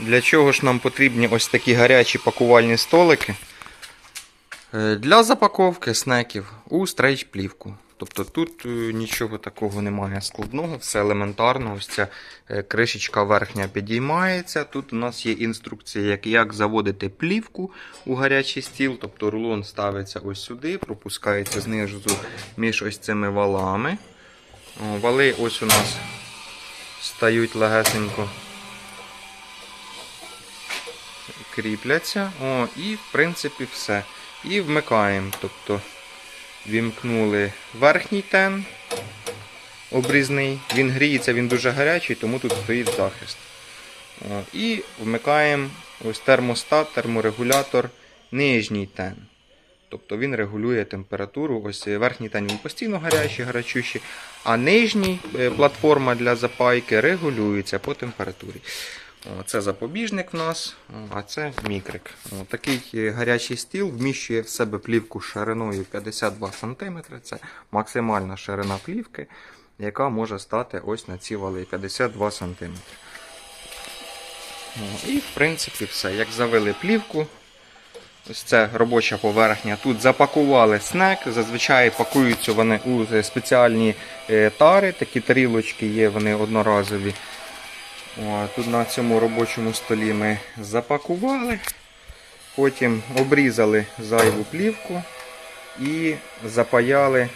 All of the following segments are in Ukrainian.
Для чого ж нам потрібні ось такі гарячі пакувальні столики? Е, Для запаковки снеків у стрейч-плівку. Тобто тут е, нічого такого немає складного, все елементарно. Ось ця е, кришечка верхня підіймається. Тут у нас є інструкція, як, як заводити плівку у гарячий стіл. Тобто рулон ставиться ось сюди, пропускається знизу між ось цими валами. Вали ось у нас стають легесенько кріпляться. О, і в принципі все. І вмикаємо. Тобто вімкнули верхній тен обрізний. Він гріється, він дуже гарячий, тому тут стоїть захист. О, і вмикаємо ось термостат, терморегулятор, нижній тен. Тобто він регулює температуру. Ось е, верхній тен він постійно гарячий, гарячущий, а нижній е, платформа для запайки регулюється по температурі. Це запобіжник в нас, а це мікрик. Такий е, гарячий стіл вміщує в себе плівку шириною 52 см. Це максимальна ширина плівки, яка може стати ось на ці вали 52 см. І в принципі все. Як завели плівку, Ось це робоча поверхня. Тут запакували снек. Зазвичай пакуються вони у спеціальні е, тари, такі тарілочки є, вони одноразові. Тут на цьому робочому столі ми запакували, потім обрізали зайву плівку і запаяли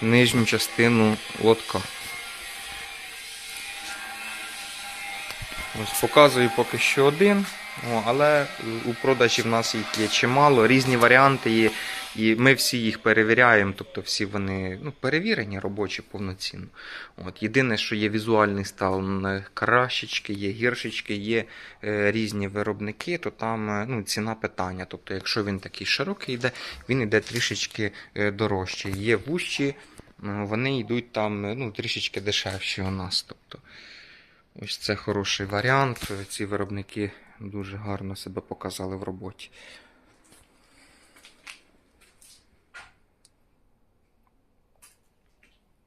нижню частину лотка. Ось показую поки що один, але у продажі в нас їх є чимало, різні варіанти є, і ми всі їх перевіряємо, тобто всі вони ну, перевірені, робочі повноцінно. От, єдине, що є візуальний стан, е, кращечки, є гіршечки, є е, різні виробники, то там е, ну, ціна питання. Тобто, якщо він такий широкий йде, він йде трішечки е, дорожче. Є вущі, вони йдуть там ну, трішечки дешевші у нас. Тобто, Ось це хороший варіант. Ці виробники дуже гарно себе показали в роботі.